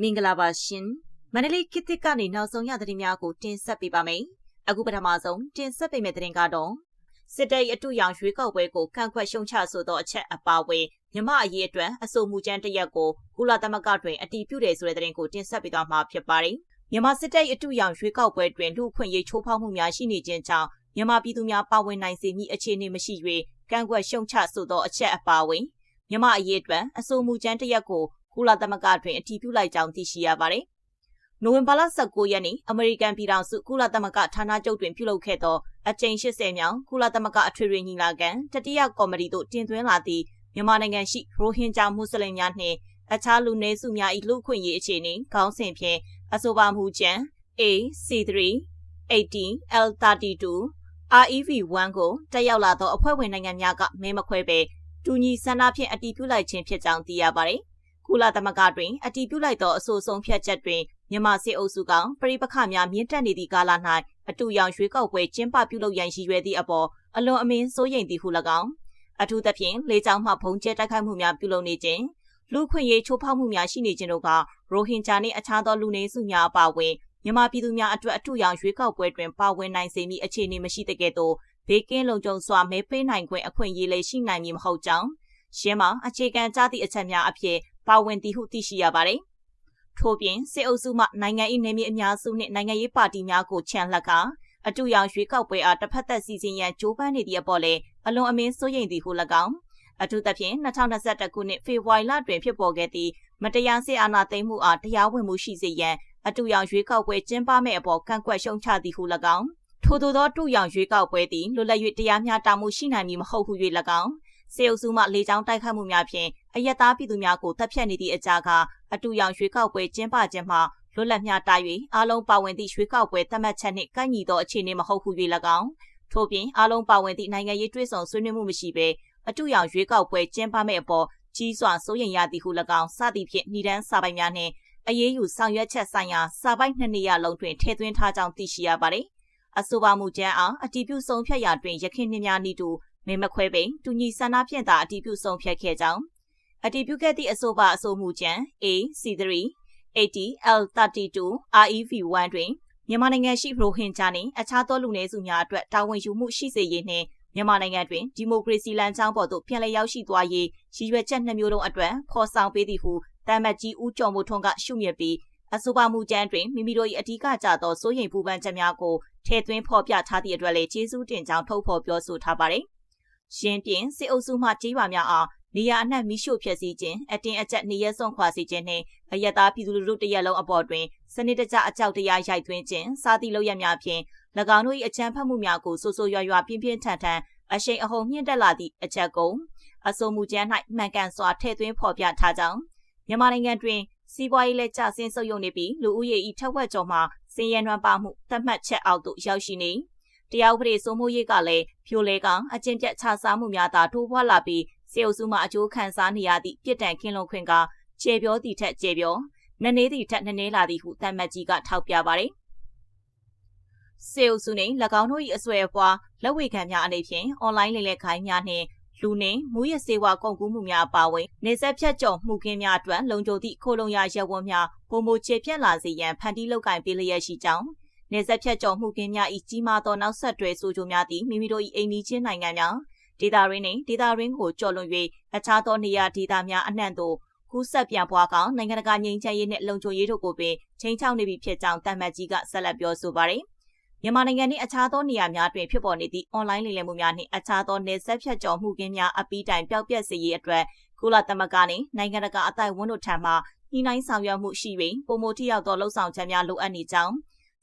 မင်္ဂလာပါရှင်မန္တလေးခေတ်သစ်ကနေနောက်ဆုံးရသတင်းများကိုတင်ဆက်ပေးပါမယ်အခုပထမဆုံးတင်ဆက်ပေးမယ့်သတင်းကတော့စစ်တပ်အတူရောင်ရွေးကောက်ပွဲကိုကန့်ကွက်ရှုံချဆိုသောအချက်အပါအဝင်မြမအရေးအတွက်အဆိုမှုကျန်းတရက်ကိုကုလသမဂ္ဂတွင်အတည်ပြုတယ်ဆိုတဲ့သတင်းကိုတင်ဆက်ပေးသွားမှာဖြစ်ပါတယ်မြန်မာစစ်တပ်အတူရောင်ရွေးကောက်ပွဲတွင်လူခွင့်ရေးချိုးဖောက်မှုများရှိနေခြင်းကြောင့်မြန်မာပြည်သူများပါဝင်နိုင်စေမည့်အခြေအနေမရှိ၍ကန့်ကွက်ရှုံချဆိုသောအချက်အပါအဝင် မြမအရေးအတွက်အဆိုမှုကျန်းတရက်ကိုကုလသမဂ္ဂတွင်အတည်ပြုလိုက်ကြောင်းသိရှိရပါတယ်။နိုဝင်ဘာလ19ရက်နေ့အမေရိကန်ပြည်ထောင်စုကုလသမဂ္ဂဌာနချုပ်တွင်ပြုလုပ်ခဲ့သောအကြိမ်80မြောက်ကုလသမဂ္ဂအထွေထွေညီလာခံတတိယကော်မတီသို့တင်သွင်းလာသည့်မြန်မာနိုင်ငံရှိရိုဟင်ဂျာမွတ်စလင်များနှင့်အခြားလူနည်းစုများ၏လူ့ခွင့်ရေးအခြေအနေခေါင်းစဉ်ဖြင့်အဆိုပါမှုကျန် AC3 80 L32 REV1 ကိုတက်ရောက်လာသောအဖွဲ့ဝင်နိုင်ငံများကမဲမခွဲပဲ တူညီဆန္ဒဖြင့်အတည်ပြုလိုက်ခြင်းဖြစ်ကြောင်းသိရပါတယ်။ကုလသမဂ္ဂတွင်အတည်ပြုလိုက်သောအဆိုဆုံးဖြတ်ချက်တွင်မြန်မာစစ်အုပ်စုကပြည်ပခများမြင့်တက်နေသည့်ကာလ၌အတူရောင်ရွေးကောက်ပွဲကျင်းပပြုလုပ်ရန်ရည်ရွယ်သည့်အပေါ်အလွန်အမင်းစိုးရိမ်သည်ဟု၎င်းအထူးသဖြင့်လေကြောင်းမှဘုံကျဲတိုက်ခိုက်မှုများပြုလုပ်နေခြင်းလူခွင့်ရေးချိုးဖောက်မှုများရှိနေခြင်းတို့ကရိုဟင်ဂျာနှင့်အခြားသောလူနည်းစုများအပါအဝင်မြန်မာပြည်သူများအတွက်အထူးရောင်ရွေးကောက်ပွဲတွင်ပါဝင်နိုင်စေမည့်အခြေအနေမရှိတဲ့ကဲ့သို့ ဘေးကင်းလုံခြုံစွာမဲပေးနိုင်ခွင့်အခွင့်အရေးလည်းရှိနိုင်မည်မဟုတ်ကြောင်းရှင်းမှာအခြေခံကြသည့်အချက်များအဖြစ်ပါဝင်သည်ဟုသိရှိရပါတယ်။ထို့ပြင်စစ်အုပ်စုမှနိုင်ငံ၏နေမြေအများစုနှင့်နိုင်ငံရေးပါတီများကိုချန်လှက်ကာအတူရောင်ရွေးကောက်ပွဲအားတစ်ဖက်သက်စီစဉ်ရန်ကြိုးပမ်းနေသည့်အပေါ်လည်းအလွန်အမင်းစိုးရိမ်သည်ဟု၎င်းအထူးသဖြင့်2021ခုနှစ်ဖေဖော်ဝါရီလတွင်ဖြစ်ပေါ်ခဲ့သည့်မတရားစစ်အာဏာသိမ်းမှုအားတရားဝင်မှုရှိစေရန်အတူရောင်ရွေးကောက်ပွဲကျင်းပမဲ့အပေါ်ကန့်ကွက်ရှုံချသည်ဟု၎င်း ထို့သောသောတူရောင်ရွေးကောက်ပွဲသည်လွတ်လပ်၍တရားမျှတမှုရှိနိုင်မည်မဟုတ်ဟု၍၎င်းစေအုပ်စုမှလေကြောင်းတိုက်ခတ်မှုများဖြင့်အယက်သားပြည်သူများကိုတပ်ဖြတ်နေသည့်အကြကအတူရောင်ရွေးကောက်ပွဲကျင်းပခြင်းမှာလွတ်လပ်မျှတ၍အားလုံးပါဝင်သည့်ရွေးကောက်ပွဲသတ်မှတ်ချက်နှင့်ကိုက်ညီသောအခြေအနေမဟုတ်ဟု၍၎င်းထို့ပြင်အားလုံးပါဝင်သည့်နိုင်ငံရေးတွဲဆောင်ဆွေးနွေးမှုမရှိဘဲအတူရောင်ရွေးကောက်ပွဲကျင်းပမဲ့အပေါ်ကြီးစွာစိုးရိမ်ရသည်ဟု၎င်းစသည်ဖြင့်ဏ္ဍန်စာပိုင်များနှင့်အရေးယူဆောင်ရွက်ချက်ဆိုင်ရာစာပိုက်နှစ်နေရာလုံးတွင်ထည့်သွင်းထားကြောင်းသိရှိရပါတယ်။ အဆိုပါမူကြမ်းအားအတည်ပြုဆုံးဖြတ်ရာတွင်ရခိုင်နှင်းများနီတူမေမခွဲပင်တူညီဆန္ဒဖြင့်သာအတည်ပြုဆုံးဖြတ်ခဲ့ကြောင်းအတည်ပြုခဲ့သည့်အဆိုပါအဆိုမှုကြမ်း AC3 80L32 REV1 တွင်မြန်မာနိုင်ငံရှိရိုဟင်ဂျာနှင့်အခြားသောလူနည်းစုများအတွက်တာဝန်ယူမှုရှိစေရေးနှင့်မြန်မာနိုင်ငံတွင်ဒီမိုကရေစီလမ်းကြောင်းပေါ်သို့ပြန်လည်ရောက်ရှိသွားရေးရည်ရွယ်ချက်နှမျိုးလုံးအတွက်ခေါ်ဆောင်ပေးသည်ဟုတမတ်ကြီးဦးကျော်မိုးထွန်းကရှုမြင်ပြီး အဆိုပါမူကြမ်းတွင်မိမိတို့၏အဓိကကြသောစိုးရိမ်ပူပန်ချက်များကိုထည့်သွင်းဖော်ပြထားသည့်အတွက်လည်းကျေးဇူးတင်ကြောင်းထုတ်ဖော်ပြောဆိုထားပါတယ်။ရှင်းပြင်းစစ်အုပ်စုမှကြေးပါများအားနေရာအနှံ့မိရှို့ဖျက်ဆီးခြင်းအတင်းအကျပ်နေရဆုံးခွာစေခြင်းနှင့်အယက်သားပြည်သူလူထုတရက်လုံးအပေါ်တွင်စနစ်တကျအကြောက်တရားရိုက်သွင်းခြင်းစားသည့်လုပ်ရများဖြင့်၎င်းတို့၏အကြမ်းဖက်မှုများကိုဆိုးဆိုးရွားရွားပြင်းပြင်းထန်ထန်အရှိန်အဟုန်မြင့်တက်လာသည့်အချက်ကုန်အဆိုမှုကျမ်း၌မှန်ကန်စွာထည့်သွင်းဖော်ပြထားကြောင်းမြန်မာနိုင်ငံတွင် စီးပွားရေးလက်ကျဆင်းဆုပ်ယုံနေပြီးလူဦးရေ၏ထက်ဝက်ကျော်မှစင်ရနွမ်းပါမှုသတ်မှတ်ချက်အောက်သို့ရောက်ရှိနေတရားဥပဒေစိုးမိုးရေးကလည်းဖြိုလဲကောင်အကျင့်ပြတ်ခြစားမှုများသာတိုးပွားလာပြီးစေအုပ်စုမှအကျိုးခံစားနေရသည့်ပြစ်ဒဏ်ကင်းလွန်ခွင့်ကကျေပြောသည့်ထက်ကျေပြောနနေသည့်ထက်နနေလာသည်ဟုတမတ်ကြီးကထောက်ပြပါသည်စေအုပ်စုနှင့်၎င်းတို့၏အဆွဲအပွားလက်ဝေခံများအနေဖြင့်အွန်လိုင်းလိမ်လည်ခိုင်းများနှင့် လူနှင့်မူရစေဝါကုန်ကူးမှုများအပါအဝင်နေဆက်ဖြတ်ကျော်မှုခင်းများအတွက်လုံခြုံသည့်ခိုလုံရရပ်ဝန်းများပုံမချေပြက်လာစေရန်ဖန်တီးလုပ်ကင်ပေးလျက်ရှိကြောင်းနေဆက်ဖြတ်ကျော်မှုခင်းများ၏ကြီးမားသောနောက်ဆက်တွဲဆိုးကျိုးများသည်မိမိတို့၏အိမ်နီးချင်းနိုင်ငံများဒေတာရင်းနှင့်ဒေတာရင်းကိုကျော်လွန်၍အခြားသောနေရာဒေတာများအနှံ့သို့ကူးဆက်ပြန်ပွားကောင်နိုင်ငံတကာငြိမ်းချမ်းရေးနှင့်လုံခြုံရေးတို့ကိုပင်ချိန်ချောက်နေပြီဖြစ်ကြောင်းတမတ်ကြီးကဆက်လက်ပြောဆိုပါရယ် မြန်မာနိုင်ငံနှင့်အခြားသောနေရာများတွင်ဖြစ်ပေါ်နေသည့်အွန်လိုင်းလိမ်လည်မှုများနှင့်အခြားသောနေဆက်ဖြတ်ကျော်မှုကင်းများအပီးတိုင်ပျောက်ပြက်စေရေးအတွက်ကုလသမဂ္ဂနှင့်နိုင်ငံတကာအသိုက်အဝန်းတို့ထံမှညှိနှိုင်းဆောင်ရွက်မှုရှိ၍ပုံမထိရောက်သောလှုပ်ဆောင်ချက်များလိုအပ်နေကြောင်း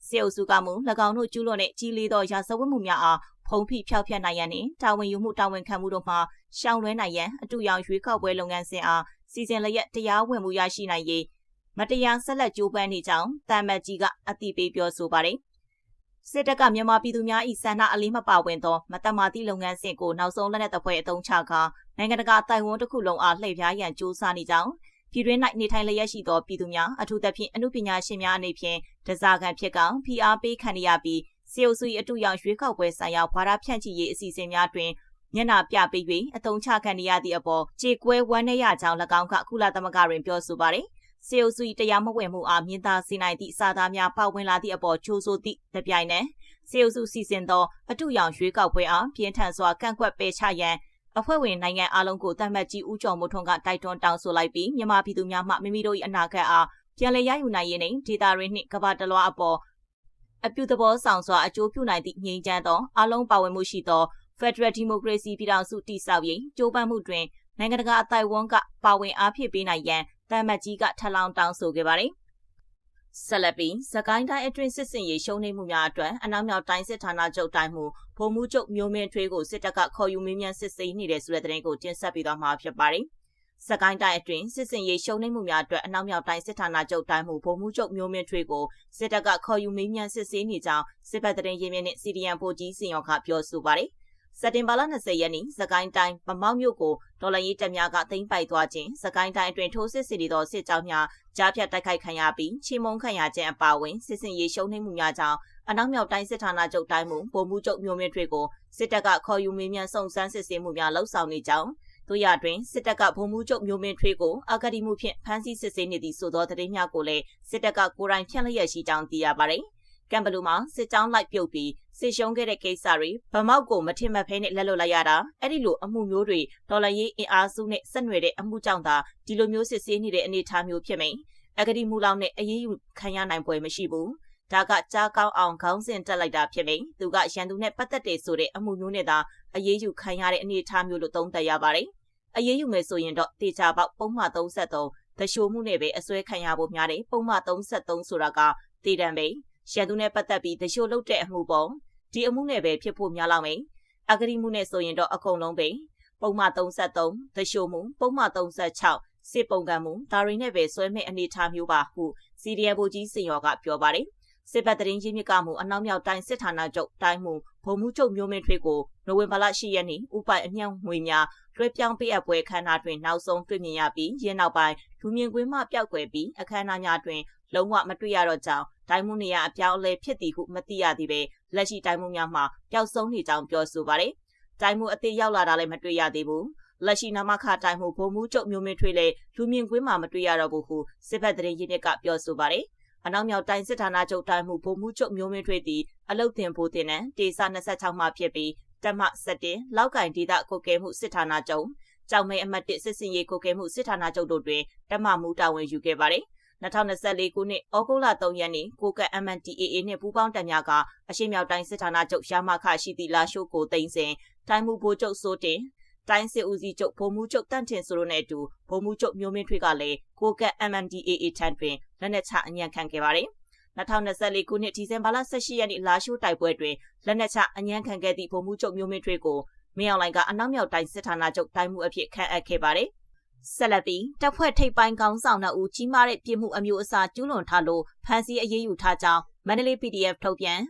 စေအုပ်စုကမူ၎င်းတို့ကျူးလွန်တဲ့ကြီးလေးသောရာဇဝတ်မှုများအားဖုံဖိဖျောက်ဖျက်နိုင်ရန်နှင့်တာဝန်ယူမှုတာဝန်ခံမှုတို့မှရှောင်လွှဲနိုင်ရန်အတူရောင်ရွေးကောက်ပွဲလုပ်ငန်းစဉ်အားစီစဉ်လျက်တရားဝင်မှုရရှိနိုင်ရေးမတရားဆက်လက်ကြိုးပမ်းနေကြောင်းတာမတ်ကြီးကအသိပေးပြောဆိုပါတယ် စစ်တပ်ကမြန်မာပြည်သူများ၏ဆန္ဒအလေးမပါဝင်သောမတမာတိလုပ်ငန်းစဉ်ကိုနောက်ဆုံးလက်နက်တပ်ဖွဲ့အုံချကာနိုင်ငံတကာတိုင်ဝမ်တစ်ခုလုံးအားလှည့်ဖျားရန်ကြိုးစားနေကြောင်းပြည်တွင်း၌နေထိုင်လျက်ရှိသောပြည်သူများအထူးသဖြင့်အမှုပညာရှင်များအနေဖြင့်တစားခံဖြစ်ကောင် PR ပေးခံရပြီးစီအိုစု၏အတူရောင်ရွေးကောက်ပွဲဆိုင်ရာဖွာရဖြန့်ချီရေးအစီအစဉ်များတွင်မျက်နှာပြပေး၍အတုံးချခံနေရသည့်အပေါ်ကြေကွဲဝမ်းနည်းရကြောင်း၎င်းကကုလသမဂ္ဂတွင်ပြောဆိုပါတယ်။ စေအုပ်စုတရားမဝင်မှုအားမြင်သာစေနိုင်သည့်စာသားများပါဝင်လာသည့်အပေါ်ကြိုးဆိုသည့်တပြိုင်နက်စေအုပ်စုစီစဉ်သောအတူရောင်ရွေးကောက်ပွဲအားပြင်းထန်စွာကန့်ကွက်ပယ်ချရန်အဖွဲ့ဝင်နိုင်ငံအလုံးကိုတတ်မှတ်ကြီးဦးကျော်မိုးထွန်းကတိုက်တွန်းတောင်းဆိုလိုက်ပြီးမြန်မာပြည်သူများမှမိမိတို့၏အနာဂတ်အားပြန်လည်ရယူနိုင်ရေးနှင့်ဒေတာရင်းနှင့်ကမ္ဘာတလွှားအပေါ်အပြုသဘောဆောင်စွာအကျိုးပြုနိုင်သည့်ငြိမ်းချမ်းသောအလုံးပါဝင်မှုရှိသော Federal Democracy ပြည်ထောင်စုတည်ဆောက်ရေးကြိုးပမ်းမှုတွင်နိုင်ငံတကာအတိုင်းအဝန်ကပါဝင်အားဖြည့်ပေးနိုင်ရန် တမတ်ကြီးကထပ်လောင်းတောင်းဆိုခဲ့ပါတယ်။ဆက်လက်ပြီးစကိုင်းတိုင်းအတွင်းစစ်စင်ရေးရှုံးနေမှုများအတွက်အနောက်မြောက်တိုင်းစစ်ဌာနချုပ်တိုင်းမှုဗိုလ်မှူးချုပ်မျိုးမင်းထွေးကိုစစ်တပ်ကခေါ်ယူမင်းမြန်စစ်ဆေးနေတဲ့ဆိုတဲ့သတင်းကိုတင်ဆက်ပေးသွားမှာဖြစ်ပါတယ်။စကိုင်းတိုင်းအတွင်းစစ်စင်ရေးရှုံးနိမ့်မှုများအတွက်အနောက်မြောက်တိုင်းစစ်ဌာနချုပ်တိုင်းမှုဗိုလ်မှူးချုပ်မျိုးမင်းထွေးကိုစစ်တပ်ကခေါ်ယူမေးမြန်းစစ်ဆေးနေကြောင်းစစ်ဘက်တရင်ရင်းမြစ်နဲ့ CDN ဗိုလ်ကြီးစင်ရောကပြောဆိုပါတယ်။ စက်တင်ဘာလ20ရက်နေ့စကိုင်းတိုင်းပမောက်မြို့ကိုဒေါ်လာရေးတပ်များကသိမ်းပိုက်သွားခြင်းစကိုင်းတိုင်းအတွင်းထိုးစစ်ဆင်နေသောစစ်ကြောင်းများကြားဖြတ်တိုက်ခိုက်ခံရပြီးချီမုံခံရခြင်းအပါအဝင်စစ်စင်ရေးရှုံးနိမ့်မှုများကြောင့်အနောက်မြောက်တိုင်းစစ်ဌာနချုပ်တိုင်းမှုဗိုလ်မှူးချုပ်မျိုးမင်းထွေးကိုစစ်တပ်ကခေါ်ယူမေးမြန်းစုံစမ်းစစ်ဆေးမှုများလှုပ်ဆောင်နေကြောင်းတို့ရတွင်စစ်တပ်ကဗိုလ်မှူးချုပ်မျိုးမင်းထွေးကိုအာကတိမှုဖြင့်ဖမ်းဆီးစစ်ဆေးနေသည့်ဆိုသောသတင်းများကိုလည်းစစ်တပ်ကကိုယ်တိုင်ဖြန့်လျက်ရှိကြောင်းသိရပါတယ်။ ကံဘလူမှာစစ်ကြောင်းလိုက်ပြုတ်ပြီးစစ်ရှုံးခဲ့တဲ့ကိစ္စတွေဗမောက်ကိုမထင်မှတ်ဖဲနဲ့လက်လွတ်လိုက်ရတာအဲ့ဒီလိုအမှုမျိုးတွေဒေါ်လာရေးအင်အားစုနဲ့ဆက်နွယ်တဲ့အမှုကြောင့်သာဒီလိုမျိုးစစ်ဆေးနေတဲ့အနေအထားမျိုးဖြစ်မိန်အဂတိမှုလောက်နဲ့အရေးယူခံရနိုင်ပွဲမရှိဘူးဒါကကြားကောင်းအောင်ခေါင်းစဉ်တက်လိုက်တာဖြစ်မိန်သူကရန်သူနဲ့ပတ်သက်တယ်ဆိုတဲ့အမှုမျိုးနဲ့သာအရေးယူခံရတဲ့အနေအထားမျိုးလို့သုံးသပ်ရပါတယ်အရေးယူမယ်ဆိုရင်တော့တေချာပေါက်ပုံမှန်33တရှိုးမှုနဲ့ပဲအစွဲခံရဖို့များတယ်ပုံမှန်33ဆိုတာကတည်တံပဲ ရန်သူနဲ့ပတ်သက်ပြီးတရှိုးလုပ်တဲ့အမှုပုံဒီအမှုနဲ့ပဲဖြစ်ဖို့များလောက်မယ်အဂရိမှုနဲ့ဆိုရင်တော့အကုန်လုံးပဲပုံမှန်33တရှိုးမှုပုံမှန်36စစ်ပုံကံမှုဒါရီနဲ့ပဲဆွဲမဲ့အနေထားမျိုးပါဟုစီရီယယ်ဘူကြီးစင်ရောကပြောပါတယ်စစ်ပတ်တရင်ရင်းမြစ်ကမှုအနောက်မြောက်တိုင်းစစ်ဌာနချုပ်တိုင်းမှုဗိုလ်မှူးချုပ်မျိုးမင်းထွေးကိုနိုဝင်ဘာလ10ရက်နေ့ဥပိုင်အမြောက်ငွေများလွှဲပြောင်းပေးအပ်ပွဲခမ်းနားတွင်နောက်ဆုံးတွေ့မြင်ရပြီးရင်းနောက်ပိုင်းလူမြင်ကွင်းမှပျောက်ကွယ်ပြီးအခမ်းအနားများတွင် လုံးဝမတွေ့ရတော့ကြောင်းဒိုင်းမှုနေရအပြောင်းအလဲဖြစ်သည်ဟုမသိရသေးပဲလက်ရှိဒိုင်းမှုများမှာပျောက်ဆုံးနေကြောင်းပြောဆိုပါတယ်။ဒိုင်းမှုအသေးရောက်လာတာလည်းမတွေ့ရသေးဘူး။လက်ရှိနမခတိုင်းမှုဗိုလ်မှူးချုပ်မျိုးမင်းထွေးလည်းလူမြင်ကွင်းမှာမတွေ့ရတော့ဘူးဟုစစ်ဘက်တရင်ရင်းမြစ်ကပြောဆိုပါတယ်။အနောက်မြောက်တိုင်းစစ်ဌာနချုပ်တိုင်းမှုဗိုလ်မှူးချုပ်မျိုးမင်းထွေးသည်အလုတ်တင်ဖို့တင်တဲ့ဒေသ26မှာဖြစ်ပြီးတက်မ7လောက်ကင်ဒေသကိုကဲမှုစစ်ဌာနချုပ်ကြောင်မဲအမှတ်1စစ်စင်ရေးကိုကဲမှုစစ်ဌာနချုပ်တို့တွင်တက်မမှုတာဝန်ယူခဲ့ပါတယ် 2024ခုနှစ်ဩဂုတ်လ3ရက်နေ့ကိုကတ် MNTAA နှင့်ပူးပေါင်းတပ်များကအရှိမြောက်တိုင်းစစ်ဌာနချုပ်ရမခရှိသည့်လာရှိုးကိုတင်စဉ်တိုင်းမှုဘိုးချုပ်စိုးတင်တိုင်းစစ်ဦးစီးချုပ်ဗိုလ်မှူးချုပ်တန့်ထင်ဆိုတို့နဲ့အတူဗိုလ်မှူးချုပ်မျိုးမင်းထွေးကလည်းကိုကတ် MNDAA ထံတွင်လက်နက်ချအညံ့ခံခဲ့ပါတယ်2024ခုနှစ်ဒီဇင်ဘာလ18ရက်နေ့လာရှိုးတိုက်ပွဲတွင်လက်နက်ချအညံ့ခံခဲ့သည့်ဗိုလ်မှူးချုပ်မျိုးမင်းထွေးကိုမင်းအောင်လှိုင်ကအနောက်မြောက်တိုင်းစစ်ဌာနချုပ်တိုင်းမှုအဖြစ်ခန့်အပ်ခဲ့ပါတယ်။ ဆက်လက်ပြီးတပ်ဖွဲ့ထိပ်ပိုင်းကောင်းဆောင်နှုတ်ဦးကြီးမားတဲ့ပြည်မှုအမျိုးအစားကျူးလွန်ထားလို့ဖမ်းဆီးအရေးယူထားကြောင်းမန္တလေး PDF ထုတ်ပြန်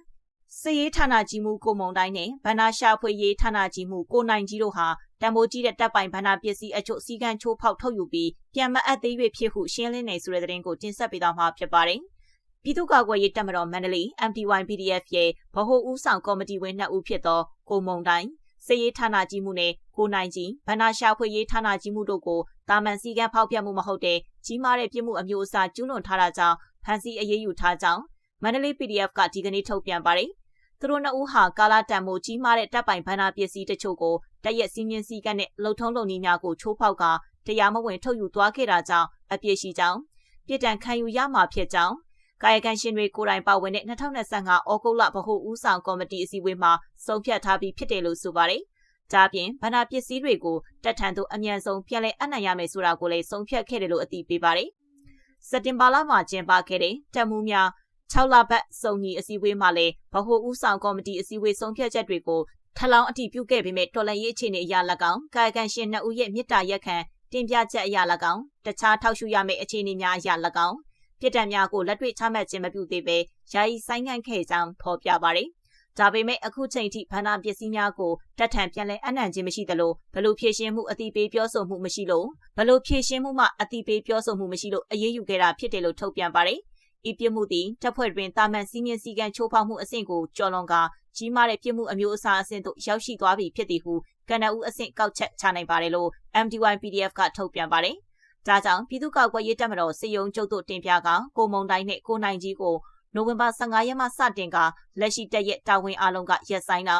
စစ်ရေးဌာနကြီးမှုကိုမုံတိုင်းနဲ့ဗန္နာရှာဖွေရေးဌာနကြီးမှုကိုနိုင်ကြီးတို့ဟာတံမိုးကြီးတဲ့တပ်ပိုင်ဗန္နာပစ္စည်းအချို့စီကံချိုးဖောက်ထုတ်ယူပြီးပြန်မအပ်သေး၍ဖြစ်ဟုရှင်းလင်းနေဆိုတဲ့သတင်းကိုတင်ဆက်ပေးသွားမှာဖြစ်ပါတယ်။ပြည်သူ့ကာကွယ်ရေးတပ်မတော်မန္တလေး MTY PDF ရဲ့ဗဟိုဦးဆောင်ကော်မတီဝင်2ဦးဖြစ်သောကိုမုံတိုင်း စစ်ရေးဌာနကြီးမှုနဲ့ကိုနိုင်ကြီးဗန္နာရှာဖွေရေးဌာနကြီးမှုတို့ကိုတာမန်စည်းကမ်းဖောက်ဖျက်မှုမဟုတ်တဲ့ကြီးမားတဲ့ပြစ်မှုအမျိုးအစားကျူးလွန်ထားတာကြောင့်ဖမ်းဆီးအရေးယူထားကြောင်းမန္တလေး PDF ကဒီကနေ့ထုတ်ပြန်ပါတယ်။သူတို့နှစ်ဦးဟာကာလာတန်မိုကြီးမားတဲ့တပ်ပိုင်ဗန္နာပစ္စည်းတချို့ကိုတရက်စီးမြင်စည်းကမ်းနဲ့လှုပ်ထုံးလုံနည်းများကိုချိုးဖောက်ကတရားမဝင်ထုတ်ယူသွားခဲ့တာကြောင့်အပြစ်ရှိကြောင်းပြည်တံခံယူရမှာဖြစ်ကြောင်း ကာယကံရှင်တွေကိုယ်တိုင်ပါဝင်တဲ့2025ဩဂုတ်လဗဟိုဦးဆောင်ကော်မတီအစည်းအဝေးမှာဆုံးဖြတ်ထားပြီးဖြစ်တယ်လို့ဆိုပါတယ်။ဒါပြင်ဗန္နာပစ္စည်းတွေကိုတက်ထန်သို့အမြန်ဆုံးပြန်လည်အနှံ့ရမယ်ဆိုတာကိုလည်းဆုံးဖြတ်ခဲ့တယ်လို့အတည်ပြုပါတယ်။စက်တင်ဘာလမှာကျင်းပခဲ့တဲ့တက်မှုများ6လပတ်စုံညီအစည်းအဝေးမှာလည်းဗဟိုဦးဆောင်ကော်မတီအစည်းအဝေးဆုံးဖြတ်ချက်တွေကိုထလောင်းအတည်ပြုခဲ့ပေမဲ့တော်လှန်ရေးအခြေအနေအရ၎င်းကာယကံရှင်နှစ်ဦးရဲ့မြစ်တာရက်ခံတင်ပြချက်အရ၎င်းတခြားထောက်ရှုရမယ့်အခြေအနေများအရ၎င်း ပြစ်ဒဏ်များကိုလက်တွေ့ချမှတ်ခြင်းမပြုသေးဘဲယာယီဆိုင်ငံ့ခဲ့ကြောင်းဖော်ပြပါတယ်။ဒါပေမဲ့အခုချိန်ထိဗန္ဒပစ္စည်းများကိုတက်ထန်ပြန်လည်အနှံ့ခြင်းမရှိသလိုဘလို့ဖြည့်ရှင်းမှုအတိပေးပြောဆိုမှုမရှိလို့ဘလို့ဖြည့်ရှင်းမှုမှအတိပေးပြောဆိုမှုမရှိလို့အရေးယူခဲ့တာဖြစ်တယ်လို့ထုတ်ပြန်ပါတယ်။ဤပြစ်မှုသည်တပ်ဖွဲ့တွင်တာမန်စီးမြင့်စည်းကမ်းချိုးဖောက်မှုအဆင့်ကိုကျော်လွန်ကာကြီးမားတဲ့ပြစ်မှုအမျိုးအစားအဆင့်သို့ရောက်ရှိသွားပြီဖြစ်သည်ဟုကကနဦးအဆင့်ကောက်ချက်ချနိုင်ပါတယ်လို့ MDY PDF ကထုတ်ပြန်ပါတယ်။ ဒါကြောင့်ပြည်သူ့ကောက်ကွယ်ရေးတပ်မတော်စစ်ရုံးချုပ်တို့တင်ပြကကိုမုံတိုင်းနဲ့ကိုနိုင်ကြီးကိုနိုဝင်ဘာ15ရက်မှစတင်ကလက်ရှိတက်ရဲ့တာဝန်အလုံးကရက်ဆိုင်တာ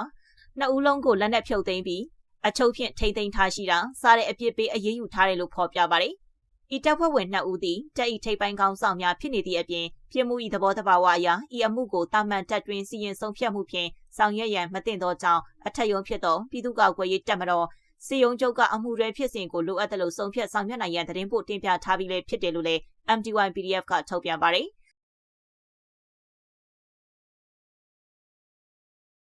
နှစ်ဦးလုံးကိုလက်နက်ဖြုတ်သိမ်းပြီးအချုပ်ဖြင့်ထိမ့်သိမ်းထားရှိတာစားတဲ့အပြစ်ပေးအရေးယူထားတယ်လို့ဖော်ပြပါတယ်။ဤတပ်ဖွဲ့ဝင်2ဦးသည်တက်ဤထိပ်ပိုင်းကောင်းဆောင်များဖြစ်နေသည့်အပြင်ပြစ်မှု၏သဘောတဘာဝအရာဤအမှုကိုတာမန်တက်တွင်စီရင်ဆုံးဖြတ်မှုဖြင့်ဆောင်ရွက်ရန်မသင့်သောကြောင့်အထက်ယုံဖြစ်သောပြည်သူ့ကောက်ကွယ်ရေးတပ်မတော် စီယုံချုပ်ကအမှုရဲဖြစ်စဉ်ကိုလိုအပ်တယ်လို့ဆုံးဖြတ်ဆောင်ရွက်နိုင်ရန်သတင်းပို့တင်ပြထားပြီးလည်းဖြစ်တယ်လို့လည်း MDY PDF ကထုတ်ပြန်ပါတယ်။